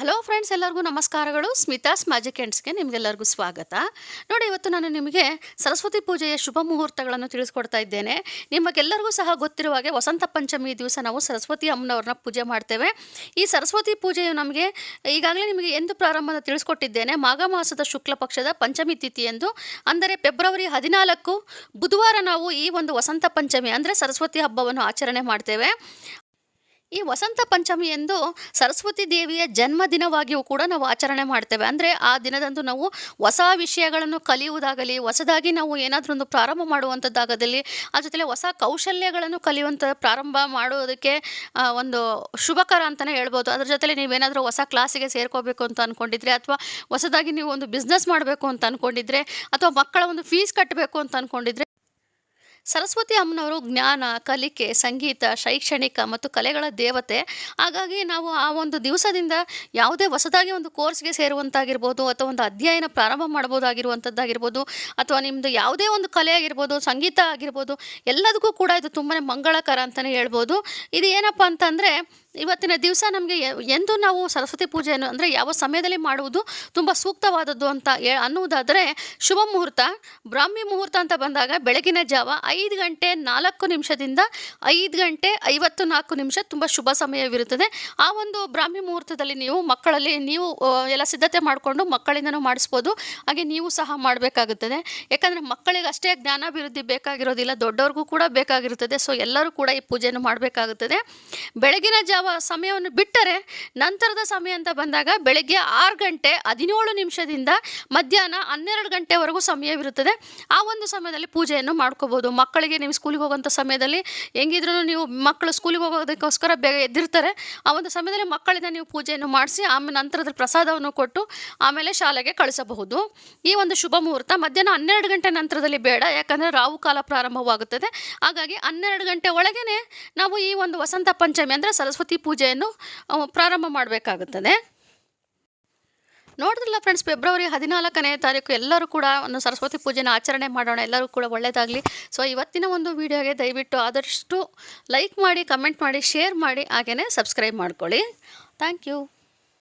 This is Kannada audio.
ಹಲೋ ಫ್ರೆಂಡ್ಸ್ ಎಲ್ಲರಿಗೂ ನಮಸ್ಕಾರಗಳು. ಸ್ಮಿತಾಸ್ ಮ್ಯಾಜಿಕ್ ಎಂಡ್ಸ್ಗೆ ನಿಮಗೆಲ್ಲರಿಗೂ ಸ್ವಾಗತ. ನೋಡಿ, ಇವತ್ತು ನಾನು ನಿಮಗೆ ಸರಸ್ವತಿ ಪೂಜೆಯ ಶುಭ ಮುಹೂರ್ತಗಳನ್ನು ತಿಳಿಸ್ಕೊಡ್ತಾ ಇದ್ದೇನೆ. ನಿಮಗೆಲ್ಲರಿಗೂ ಸಹ ಗೊತ್ತಿರುವ ಹಾಗೆ ವಸಂತ ಪಂಚಮಿ ದಿವಸ ನಾವು ಸರಸ್ವತಿ ಅಮ್ಮನವ್ರನ್ನ ಪೂಜೆ ಮಾಡ್ತೇವೆ. ಈ ಸರಸ್ವತಿ ಪೂಜೆಯು ನಮಗೆ ಈಗಾಗಲೇ ನಿಮಗೆ ಎಂದು ಪ್ರಾರಂಭ ಅಂತ ತಿಳಿಸ್ಕೊಟ್ಟಿದ್ದೇನೆ. ಮಾಘ ಮಾಸದ ಶುಕ್ಲ ಪಕ್ಷದ ಪಂಚಮಿ ತಿಥಿ ಎಂದು. ಅಂದರೆ ಫೆಬ್ರವರಿ ಹದಿನಾಲ್ಕು ಬುಧವಾರ ನಾವು ಈ ಒಂದು ವಸಂತ ಪಂಚಮಿ, ಅಂದರೆ ಸರಸ್ವತಿ ಹಬ್ಬವನ್ನು ಆಚರಣೆ ಮಾಡ್ತೇವೆ. ಈ ವಸಂತ ಪಂಚಮಿ ಎಂದು ಸರಸ್ವತಿ ದೇವಿಯ ಜನ್ಮದಿನವಾಗಿಯೂ ಕೂಡ ನಾವು ಆಚರಣೆ ಮಾಡ್ತೇವೆ. ಅಂದರೆ ಆ ದಿನದಂದು ನಾವು ಹೊಸ ವಿಷಯಗಳನ್ನು ಕಲಿಯುವುದಾಗಲಿ ಹೊಸದಾಗಿ ನಾವು ಏನಾದರೂ ಒಂದು ಪ್ರಾರಂಭ ಮಾಡುವಂಥದ್ದಾಗದಲ್ಲಿ ಆ ಜೊತೆಲೆ ಹೊಸ ಕೌಶಲ್ಯಗಳನ್ನು ಕಲಿಯುವಂಥ ಪ್ರಾರಂಭ ಮಾಡುವುದಕ್ಕೆ ಆ, ಒಂದು ಶುಭಕರ ಅಂತಲೇ ಹೇಳ್ಬೋದು. ಅದ್ರ ಜೊತೆಲೆ ನೀವೇನಾದರೂ ಹೊಸ ಕ್ಲಾಸಿಗೆ ಸೇರ್ಕೋಬೇಕು ಅಂತ ಅಂದ್ಕೊಂಡಿದ್ರೆ ಅಥವಾ ಹೊಸದಾಗಿ ನೀವು ಒಂದು ಬಿಸ್ನೆಸ್ ಮಾಡಬೇಕು ಅಂತ ಅಂದ್ಕೊಂಡಿದ್ರೆ ಅಥವಾ ಮಕ್ಕಳ ಒಂದು ಫೀಸ್ ಕಟ್ಟಬೇಕು ಅಂತ ಅಂದ್ಕೊಂಡಿದ್ರೆ ಸರಸ್ವತಿ ಅಮ್ಮನವರು ಜ್ಞಾನ, ಕಲಿಕೆ, ಸಂಗೀತ, ಶೈಕ್ಷಣಿಕ ಮತ್ತು ಕಲೆಗಳ ದೇವತೆ. ಹಾಗಾಗಿ ನಾವು ಆ ಒಂದು ದಿವಸದಿಂದ ಯಾವುದೇ ಹೊಸದಾಗಿ ಒಂದು ಕೋರ್ಸ್ಗೆ ಸೇರುವಂತಾಗಿರ್ಬೋದು ಅಥವಾ ಒಂದು ಅಧ್ಯಯನ ಪ್ರಾರಂಭ ಮಾಡ್ಬೋದಾಗಿರುವಂಥದ್ದಾಗಿರ್ಬೋದು ಅಥವಾ ನಿಮ್ಮದು ಯಾವುದೇ ಒಂದು ಕಲೆ ಆಗಿರ್ಬೋದು, ಸಂಗೀತ ಆಗಿರ್ಬೋದು, ಎಲ್ಲದಕ್ಕೂ ಕೂಡ ಇದು ತುಂಬಾ ಮಂಗಳಕರ ಅಂತಲೇ ಹೇಳ್ಬೋದು. ಇದು ಏನಪ್ಪ ಅಂತಂದರೆ ಇವತ್ತಿನ ದಿವಸ ನಮಗೆ ಎಂದು ನಾವು ಸರಸ್ವತಿ ಪೂಜೆಯನ್ನು ಅಂದರೆ ಯಾವ ಸಮಯದಲ್ಲಿ ಮಾಡುವುದು ತುಂಬ ಸೂಕ್ತವಾದದ್ದು ಅಂತ ಅನ್ನುವುದಾದರೆ ಶುಭ ಮುಹೂರ್ತ, ಬ್ರಾಹ್ಮಿ ಮುಹೂರ್ತ ಅಂತ ಬಂದಾಗ ಬೆಳಗಿನ ಜಾವ ಐದು ಗಂಟೆ ನಾಲ್ಕು ನಿಮಿಷದಿಂದ ಐದು ಗಂಟೆ ಐವತ್ತು ನಾಲ್ಕು ನಿಮಿಷ ತುಂಬ ಶುಭ ಸಮಯವಿರುತ್ತದೆ. ಆ ಒಂದು ಬ್ರಾಹ್ಮಿ ಮುಹೂರ್ತದಲ್ಲಿ ನೀವು ಮಕ್ಕಳಲ್ಲಿ ನೀವು ಎಲ್ಲ ಸಿದ್ಧತೆ ಮಾಡಿಕೊಂಡು ಮಕ್ಕಳಿಂದನೂ ಮಾಡಿಸ್ಬೋದು. ಹಾಗೆ ನೀವು ಸಹ ಮಾಡಬೇಕಾಗುತ್ತದೆ. ಯಾಕಂದರೆ ಮಕ್ಕಳಿಗೆ ಅಷ್ಟೇ ಜ್ಞಾನಾಭಿವೃದ್ಧಿ ಬೇಕಾಗಿರೋದಿಲ್ಲ, ದೊಡ್ಡವ್ರಿಗೂ ಕೂಡ ಬೇಕಾಗಿರುತ್ತದೆ. ಸೊ ಎಲ್ಲರೂ ಕೂಡ ಈ ಪೂಜೆಯನ್ನು ಮಾಡಬೇಕಾಗುತ್ತದೆ. ಬೆಳಗಿನ ಜಾವ ಸಮಯವನ್ನು ಬಿಟ್ಟರೆ ನಂತರದ ಸಮಯ ಅಂತ ಬಂದಾಗ ಬೆಳಗ್ಗೆ ಆರು ಗಂಟೆ ಹದಿನೇಳು ನಿಮಿಷದಿಂದ ಮಧ್ಯಾಹ್ನ ಹನ್ನೆರಡು ಗಂಟೆವರೆಗೂ ಸಮಯವಿರುತ್ತದೆ. ಆ ಒಂದು ಸಮಯದಲ್ಲಿ ಪೂಜೆಯನ್ನು ಮಾಡ್ಕೋಬೋದು. ಮಕ್ಕಳಿಗೆ ನೀವು ಸ್ಕೂಲಿಗೆ ಹೋಗುವಂಥ ಸಮಯದಲ್ಲಿ ಹೆಂಗಿದ್ರೂ ನೀವು ಮಕ್ಕಳು ಸ್ಕೂಲಿಗೆ ಹೋಗೋದಕ್ಕೋಸ್ಕರ ಬೇಗ ಎದ್ದಿರ್ತಾರೆ. ಆ ಒಂದು ಸಮಯದಲ್ಲಿ ಮಕ್ಕಳಿಂದ ನೀವು ಪೂಜೆಯನ್ನು ಮಾಡಿಸಿ ಆಮೇಲೆ ನಂತರದ ಪ್ರಸಾದವನ್ನು ಕೊಟ್ಟು ಆಮೇಲೆ ಶಾಲೆಗೆ ಕಳಿಸಬಹುದು. ಈ ಒಂದು ಶುಭ ಮುಹೂರ್ತ ಮಧ್ಯಾಹ್ನ ಹನ್ನೆರಡು ಗಂಟೆ ನಂತರದಲ್ಲಿ ಬೇಡ, ಯಾಕಂದರೆ ರಾವು ಕಾಲ ಪ್ರಾರಂಭವಾಗುತ್ತದೆ. ಹಾಗಾಗಿ ಹನ್ನೆರಡು ಗಂಟೆ ಒಳಗೇ ನಾವು ಈ ಒಂದು ವಸಂತ ಪಂಚಮಿ ಅಂದರೆ ಸರಸ್ವತಿ ಪೂಜೆಯನ್ನು ಆ, ಪ್ರಾರಂಭ ಮಾಡಬೇಕಾಗುತ್ತದೆ. ನೋಡಿದ್ರಲ್ಲ ಫ್ರೆಂಡ್ಸ್ ಫೆಬ್ರವರಿ ಹದಿನಾಲ್ಕನೇ ತಾರೀಕು ಎಲ್ಲರೂ ಕೂಡ ಒಂದು ಸರಸ್ವತಿ ಪೂಜೆನ ಆಚರಣೆ ಮಾಡೋಣ ಎಲ್ಲರೂ ಕೂಡ ಒಳ್ಳೆಯದಾಗಲಿ ಸೊ ಇವತ್ತಿನ ಒಂದು ವಿಡಿಯೋಗೆ ದಯವಿಟ್ಟು ಆದಷ್ಟು ಲೈಕ್ ಮಾಡಿ ಕಮೆಂಟ್ ಮಾಡಿ ಶೇರ್ ಮಾಡಿ ಹಾಗೆಯೇ ಸಬ್ಸ್ಕ್ರೈಬ್ ಮಾಡ್ಕೊಳ್ಳಿ. Thank you